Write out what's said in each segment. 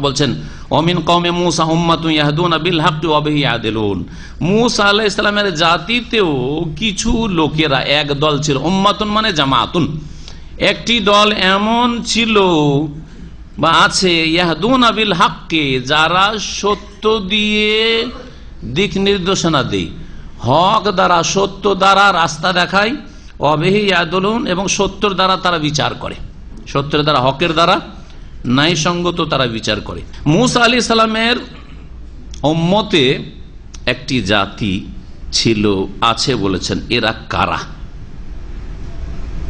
বলছেন, অমিন কমে মুসা বিল মুসা জাতিতেও কিছু লোকেরা এক দল ছিল, উম্মাতুন মানে জামাতুন। একটি দল এমন ছিল বা আছে, ইয়াহদুনা বিল হাক্কে যারা সত্য দিয়ে দিক নির্দেশনা দেয়। হক দ্বারা সত্য দ্বারা রাস্তা দেখায় অবেহি ইয়াদুলুন এবং সত্যর দ্বারা তারা বিচার করে। সত্যের দ্বারা, হকের দ্বারা ন্যায়সঙ্গত তারা বিচার করে। মুসা আলি সালামের অম্মতে একটি জাতি ছিল, আছে বলেছেন, এরা কারা?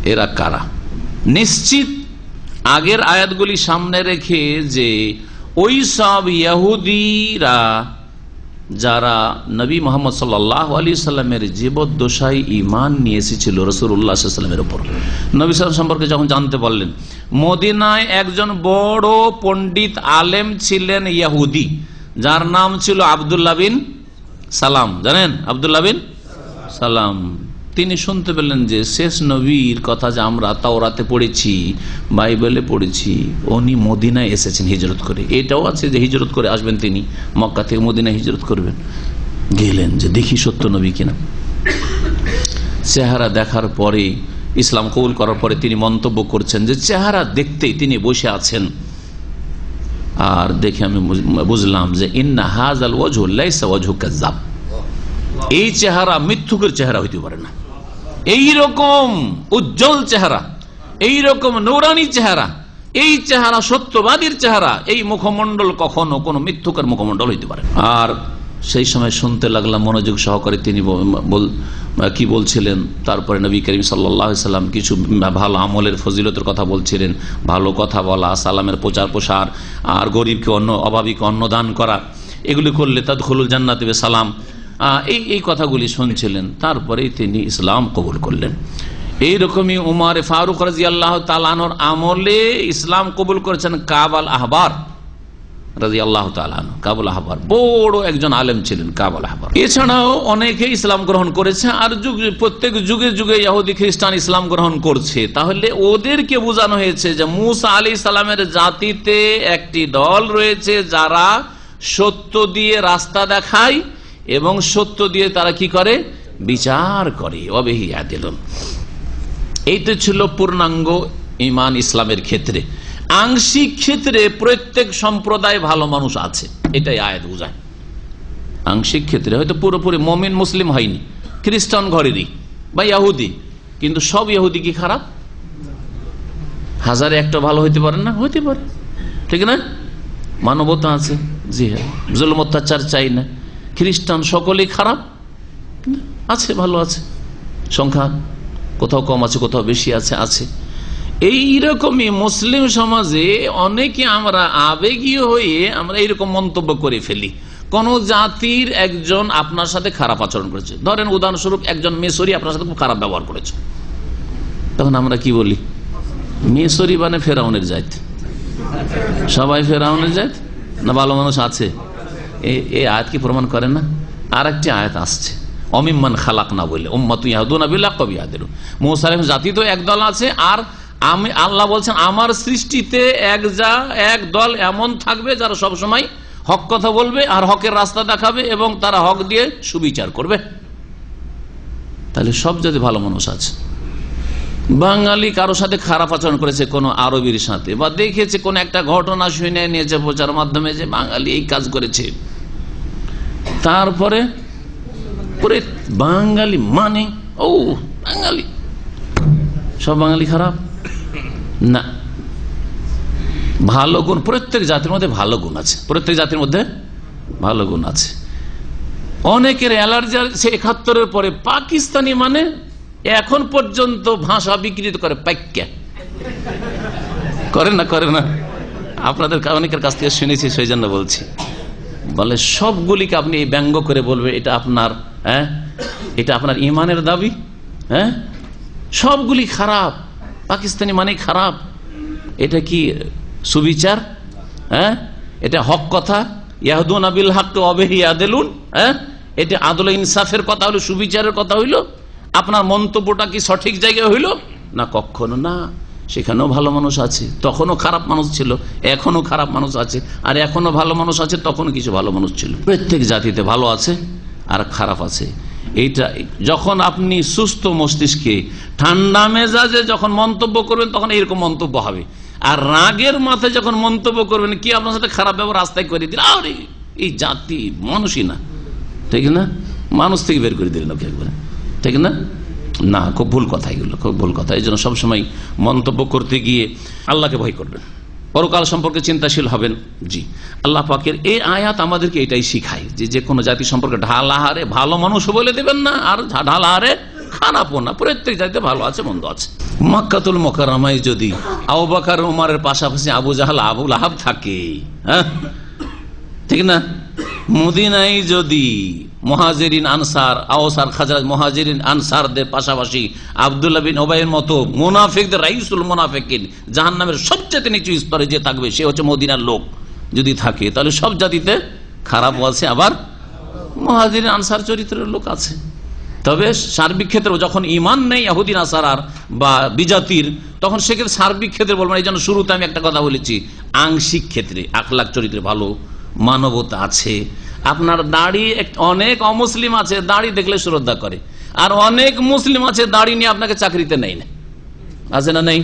এরা কারা? নিশ্চিত আগের আয়াতগুলি সামনে রেখে যে ওই সব ইয়াহুদিরা যারা নবী মোহাম্মদ সাল্লাহ আলী সাল্লামের জীবদ্দশাই ইমান নিয়ে এসেছিল রসুল্লাহ সাল্লামের ওপর নবী সাল্লাম সম্পর্কে যখন জানতে পারলেন, মদিনায় একজন বড় পণ্ডিত আলেম ছিলেন ইয়াহুদি, যার নাম ছিল আবদুল্লাহ বিন সালাম। জানেন আবদুল্লাহ বিন সালাম। তিনি শুনতে পেলেন যে শেষ নবীর কথা যে আমরা তাওরাতে পড়েছি, বাইবেলে পড়েছি, উনি মদিনায় এসেছেন হিজরত করে। এটাও আছে যে হিজরত করে আসবেন তিনি, মক্কা থেকে মদিনায় হিজরত করবেন। গেলেন যে দেখি সত্য নবী কিনা। চেহারা দেখার পরে, ইসলাম কবুল করার পরে তিনি মন্তব্য করছেন যে চেহারা দেখতেই তিনি বসে আছেন। আর দেখে আমি বুঝলাম যে ইন্না হাজ আল ওয়াজু লাইসা ওয়াজু কাজাব এই চেহারা মিথ্যুকের চেহারা হইতে পারে না। এই রকম উজ্জ্বল চেহারা এই রকম নৌরানি চেহারা, এই চেহারা সত্যবাদীর চেহারা, এই মুখমন্ডল কখনো কোনো মিথ্যুকের মুখমন্ডল হইতে পারে আর সেই সময় শুনতে লাগলাম, মনোযোগ সহকারে তিনি কি বলছিলেন? তারপরে নবী করিম সাল্লাম কিছু ভালো আমলের ফজিলতের কথা বলছিলেন। ভালো কথা বলা, সালামের প্রচার প্রসার, আর গরিবকে অন্ন, অভাবীকে অন্নদান করা, এগুলি করলে তাদ হলুল জান্নাত দেবে সালাম। এই এই কথাগুলি শুনছিলেন, তারপরেই তিনি ইসলাম কবুল করলেন। এইরকমই উমার ফারুক রাজি আল্লাহ তালানোর আমলে ইসলাম কবুল করেছেন কাবাল আহবার রাজি আল্লাহ তালানো কাবুল আহবার। বড় একজন আলেম ছিলেন কাবাল আহবার। এছাড়াও অনেকে ইসলাম গ্রহণ করেছে, আর যুগ, প্রত্যেক যুগে যুগে ইহুদি, খ্রিস্টান ইসলাম গ্রহণ করছে। তাহলে ওদেরকে বোঝানো হয়েছে যে মুসা আলী ইসলামের জাতিতে একটি দল রয়েছে যারা সত্য দিয়ে রাস্তা দেখায় এবং সত্য দিয়ে তারা কি করে? বিচার করে। অবেহিয়া দিল এই তো ছিল পূর্ণাঙ্গ ইমান ইসলামের ক্ষেত্রে। আংশিক ক্ষেত্রে প্রত্যেক সম্প্রদায় ভালো মানুষ আছে। এটাই আয়াত বোঝায়। আংশিক ক্ষেত্রে হয়তো পুরোপুরি মমিন, মুসলিম হয়নি। খ্রিস্টান ঘরেরই বা ইয়াহুদি। কিন্তু সব ইহুদি কি খারাপ? হাজারে একটা ভালো হইতে পারে না? হইতে পারে। ঠিক না? মানবতা আছে। জি হ্যাঁ। জুলম অত্যাচার চাই না। খ্রিস্টান সকলেই খারাপ? আছে, ভালো আছে। সংখ্যা কোথাও কম আছে, কোথাও বেশি আছে আছে। এইরকমই মুসলিম সমাজে অনেকে আমরা আবেগীয় হয়ে আমরা এইরকম মন্তব্য করে ফেলি। কোন জাতির একজন আপনার সাথে খারাপ আচরণ করেছে। ধরেন উদাহরণস্বরূপ একজন মেসরি আপনার সাথে খুব খারাপ ব্যবহার করেছে। তখন আমরা কি বলি? মেসরি মানে ফেরাউনের জাত। সবাই ফেরাউনের জাত? না ভালো মানুষ আছে? এই আয়াত কি প্রমাণ করে না? আর একটি আয়াত আসছে। অমিমান খালাক না বললে উম্মাতু কবি জাতি তো একদল আছে, আর আমি, আল্লাহ বলছেন, আমার সৃষ্টিতে এক যা, এক দল এমন থাকবে যারা সব সময় হক কথা বলবে আর হকের রাস্তা দেখাবে এবং তারা হক দিয়ে সুবিচার করবে। তাহলে সব যদি ভালো মানুষ আছে। বাঙালি কারোর সাথে খারাপ আচরণ করেছে কোন আরবির সাথে বা দেখেছে কোন একটা ঘটনা শুনে নিয়েছে প্রচার মাধ্যমে যে বাঙালি এই কাজ করেছে। তারপরে বাঙালি মানে? ও, বাঙালি। সব বাঙালি খারাপ? না। ভালো গুণ, প্রত্যেক জাতির মধ্যে ভালো গুণ আছে। প্রত্যেক জাতির মধ্যে ভালো গুণ আছে। অনেকের অ্যালার্জি আছে, একাত্তরের পরে। পাকিস্তানি মানে এখন পর্যন্ত ভাষা বিকৃত করে পাইক্যা করে না করে না। আপনাদের অনেকের কাছ থেকে শুনেছি সেই জন্য বলছি। বলে, সবগুলিকে আপনি ব্যঙ্গ করে বলবে, এটা আপনার হ্যাঁ? এটা আপনার ইমানের দাবি হ্যাঁ? সবগুলি খারাপ। পাকিস্তানি মানে খারাপ। এটা কি সুবিচার হ্যাঁ? এটা হক কথা। ইয়াহদুন আবিল হক অবেহি আদেলুন হ্যাঁ? এটা আদল ইনসাফের কথা হলো, সুবিচারের কথা হইল। আপনার মন্তব্যটা কি সঠিক জায়গায় হইল? না, কখনো না। সেখানেও ভালো মানুষ আছে। তখনও খারাপ মানুষ ছিল এখনও খারাপ মানুষ আছে। আর এখনও ভালো মানুষ আছে তখনও কিছু ভালো মানুষ ছিল। প্রত্যেক জাতিতে ভালো আছে আর খারাপ আছে। এইটা, যখন আপনি সুস্থ মস্তিষ্কে ঠান্ডা মেজাজে যখন মন্তব্য করবেন, তখন এরকম মন্তব্য হবে। আর রাগের মাথায় যখন মন্তব্য করবেন, কি আপনার সাথে খারাপ ব্যবহার রাস্তায় করে দিল আরে, এই জাতি, মানুষই না। ঠিক না? মানুষ থেকে বের করে দিলেন ওকে একবারে। ঠিক না? না, খুব ভুল কথা এগুলো, খুব ভুল কথা। এই জন্য সবসময় মন্তব্য করতে গিয়ে আল্লাহকে ভয় করবেন। পরকাল সম্পর্কে চিন্তাশীল হবেন। জি। আল্লাহ পাকের এই আয়াত আমাদেরকে এটাই শিখায় যে যে কোনো জাতি সম্পর্কে ঢালাহারে ভালো মানুষ বলে দেবেন না, আর ঢালাহারে খারাপও না। প্রত্যেক জাতিতে ভালো আছে, মন্দ আছে। মক্কাতুল মোকারামায় যদি আবু উমারের পাশাপাশি আবু জাহাল আবুল আহাব থাকে হ্যাঁ? ঠিক না? মদিনায় যদি মহাজেরিন আনসার আওসার খাজরাজ মহাজেরিন আনসারদের পাশাপাশি আবদুল্লাহ বিন ওবাইয়ের মতো মোনাফেকদের, রাইসুল মোনাফেকিন জাহান নামের সবচেয়ে নিচু স্তরে যে থাকবে, সে হচ্ছে মদিনার লোক যদি থাকে। তাহলে সব জাতিতে খারাপও আছে আবার মহাজেরিন আনসার চরিত্রের লোক আছে। তবে সার্বিক ক্ষেত্রে যখন ইমান নেই আহুদিন আসার আর বা বিজাতির, তখন সেক্ষেত্রে সার্বিক ক্ষেত্রে বলব এই জন্য শুরুতে আমি একটা কথা বলেছি, আংশিক ক্ষেত্রে আখলাখ চরিত্রে ভালো মানবতা আছে। আপনার দাড়ি অনেক অমুসলিম আছে, দাড়ি দেখলে শ্রদ্ধা করে। আর অনেক মুসলিম আছে, দাড়ি নিয়ে আপনাকে চাকরিতে নেই না। আছে না নেই?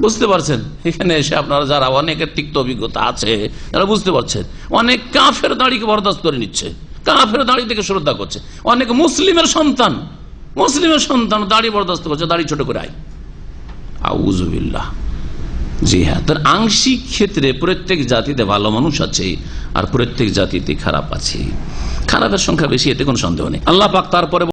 বুঝতে পারছেন? এখানে এসে আপনারা যারা অনেকের তিক্ত অভিজ্ঞতা আছে, তারা বুঝতে পারছেন। অনেক কাফের দাড়িকে বরদাস্ত করে নিচ্ছে। কাফের দাড়ি থেকে শ্রদ্ধা করছে। অনেক মুসলিমের সন্তান মুসলিমের সন্তান দাড়ি বরদাস্ত করছে, দাড়ি ছোট করে আয়। আউজুবিল্লাহ জি হ্যাঁ। তার আংশিক ক্ষেত্রে প্রত্যেক জাতিতে ভালো মানুষ আছে আর প্রত্যেক জাতিতে খারাপ আছে। খারাপের সংখ্যা বেশি, এতে কোনো সন্দেহ নেই। আল্লাহ পাক তারপরে